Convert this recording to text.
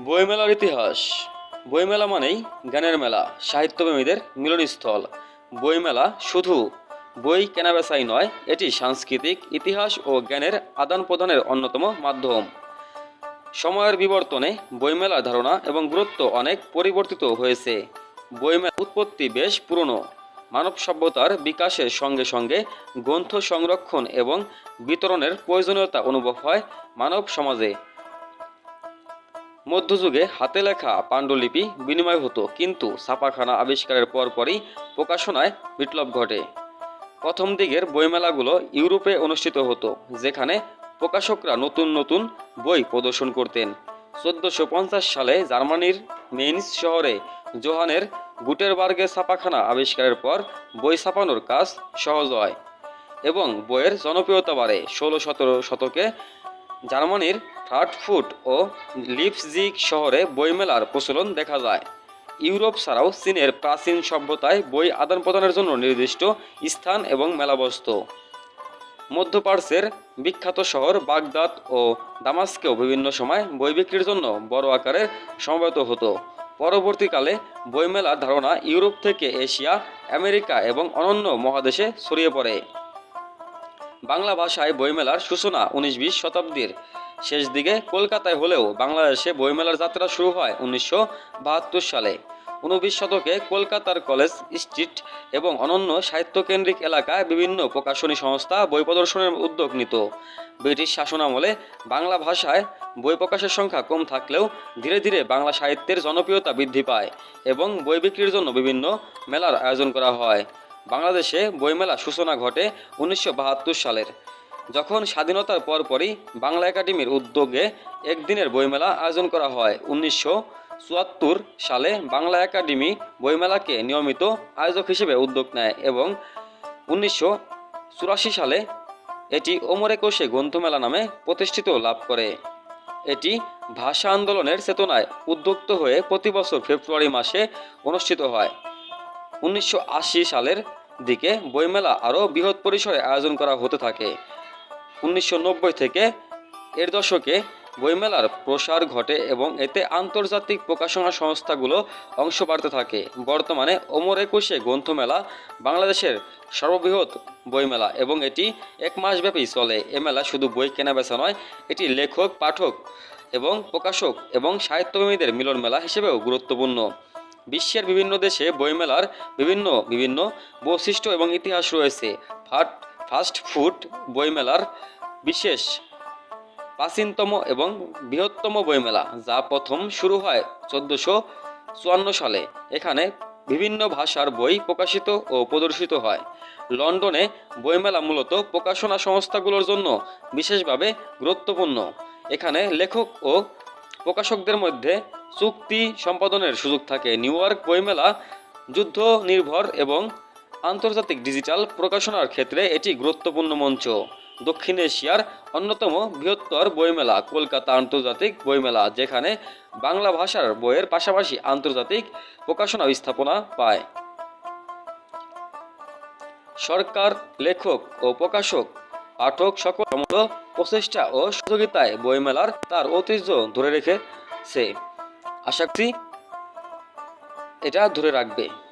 বইমেলার ইতিহাস। বইমেলা মানেই জ্ঞানের মেলা, সাহিত্যপ্রেমীদের মিলনস্থল। বইমেলা শুধু বই কেনাবেচাই নয়, এটি সাংস্কৃতিক ইতিহাস ও জ্ঞানের আদান প্রদানের অন্যতম মাধ্যম। সময়ের বিবর্তনে বইমেলার ধারণা এবং গুরুত্ব অনেক পরিবর্তিত হয়েছে। বইমেলার উৎপত্তি বেশ পুরনো। মানব সভ্যতার বিকাশের সঙ্গে সঙ্গে গ্রন্থ সংরক্ষণ এবং বিতরণের প্রয়োজনীয়তা অনুভব হয় মানব সমাজে। মধ্যযুগে হাতে লেখা পাণ্ডুলিপি বিনিময় হতো, কিন্তু ছাপাখানা আবিষ্কারের পরপরই প্রকাশনায় বিপ্লব ঘটে। প্রথম দিকের বইমেলাগুলো ইউরোপে অনুষ্ঠিত হতো, যেখানে প্রকাশকরা নতুন নতুন বই প্রদর্শন করতেন। চোদ্দোশো সালে জার্মানির মেইনস শহরে জোহানের গুটেরবার্গে ছাপাখানা আবিষ্কারের পর বই ছাপানোর কাজ সহজ হয় এবং বইয়ের জনপ্রিয়তা বাড়ে। ষোলো সতেরো শতকে জার্মানির ফ্রাঙ্কফুট ও লিপজিগ শহরে বইমেলার প্রচলন দেখা যায়। ইউরোপ ছাড়াও চীনের প্রাচীন সভ্যতায় বই আদান প্রদানের জন্য নির্দিষ্ট স্থান এবং মেলা বসত মধ্যপ্রাচ্যের বিখ্যাত শহর বাগদাদ ও দামাস্কেও বিভিন্ন সময় বই বিক্রির জন্য বড় আকারে সমবেত হতো। পরবর্তীকালে বইমেলার ধারণা ইউরোপ থেকে এশিয়া, আমেরিকা এবং অনন্য মহাদেশে ছড়িয়ে পড়ে। বাংলা ভাষায় বইমেলার সূচনা উনিশ বিশ শতাব্দীর শেষ দিকে কলকাতায় হলেও বাংলাদেশে বইমেলার যাত্রা শুরু হয় উনিশশো বাহাত্তর সালে। ঊনবিশ শতকে কলকাতার কলেজ, স্ট্রিট এবং অনন্য সাহিত্যকেন্দ্রিক এলাকায় বিভিন্ন প্রকাশনী সংস্থা বই প্রদর্শনের উদ্যোগ নিত। ব্রিটিশ শাসনামলে বাংলা ভাষায় বই প্রকাশের সংখ্যা কম থাকলেও ধীরে ধীরে বাংলা সাহিত্যের জনপ্রিয়তা বৃদ্ধি পায় এবং বই বিক্রির জন্য বিভিন্ন মেলার আয়োজন করা হয়। বাংলাদেশে বইমেলা সূচনা ঘটে উনিশশো বাহাত্তর সালের। যখন স্বাধীনতার পরপরই বাংলা একাডেমির উদ্যোগে একদিনের বইমেলা আয়োজন করা হয়, উনিশশো চুয়াত্তর সালে বাংলা একাডেমি বইমেলাকে নিয়মিত আয়োজক হিসেবে উদ্যোগ নেয় এবং উনিশশো চুরাশি সালে এটি ওমর একুশে গ্রন্থমেলা নামে প্রতিষ্ঠিত লাভ করে। এটি ভাষা আন্দোলনের চেতনায় উদ্যুক্ত হয়ে প্রতি বছর ফেব্রুয়ারি মাসে অনুষ্ঠিত হয়। উনিশশো আশি সালের দিকে বইমেলা আরও বৃহৎ পরিসরে আয়োজন করা হতে থাকে। উনিশশো নব্বই থেকে এর দশকে বইমেলার প্রসার ঘটে এবং এতে আন্তর্জাতিক প্রকাশনা সংস্থাগুলো অংশ বাড়তে থাকে। বর্তমানে ওমর একুশে গ্রন্থমেলা বাংলাদেশের সর্ববৃহৎ বইমেলা এবং এটি এক মাসব্যাপী চলে। এ মেলা শুধু বই কেনাবেচা নয়, এটি লেখক, পাঠক এবং প্রকাশক এবং সাহিত্যপ্রেমীদের মিলন মেলা হিসেবেও গুরুত্বপূর্ণ। বিশ্বের বিভিন্ন দেশে বইমেলার বিভিন্ন বিভিন্ন বৈশিষ্ট্য এবং ইতিহাস রয়েছে। ফাট ফাস্ট ফুড বইমেলার বিশেষ প্রাচীনতম এবং বৃহত্তম বইমেলা, যা প্রথম শুরু হয় চোদ্দোশো চুয়ান্ন সালে। এখানে বিভিন্ন ভাষার বই প্রকাশিত ও প্রদর্শিত হয়। লন্ডনে বইমেলা মূলত প্রকাশনা সংস্থাগুলোর জন্য বিশেষভাবে গুরুত্বপূর্ণ। এখানে লেখক ও প্রকাশকদের মধ্যে চুক্তি সম্পাদনের সুযোগ থাকে। নিউ ইয়র্ক বইমেলা যুদ্ধ নির্ভর এবং আন্তর্জাতিক ডিজিটাল প্রকাশনার ক্ষেত্রে এটি গুরুত্বপূর্ণ মঞ্চ। দক্ষিণ এশিয়ার অন্যতম বৃহত্তর বইমেলা, কলকাতা আন্তর্জাতিক বইমেলা, যেখানে বাংলা ভাষার বইয়ের পাশাপাশি আন্তর্জাতিক প্রকাশনা স্থাপনা পায়। সরকার, লেখক ও প্রকাশক, পাঠক সকল প্রচেষ্টা ও সহযোগিতায় বইমেলার তার ঐতিহ্য ধরে রেখেছে। আশা করি এটা ধরে রাখবে।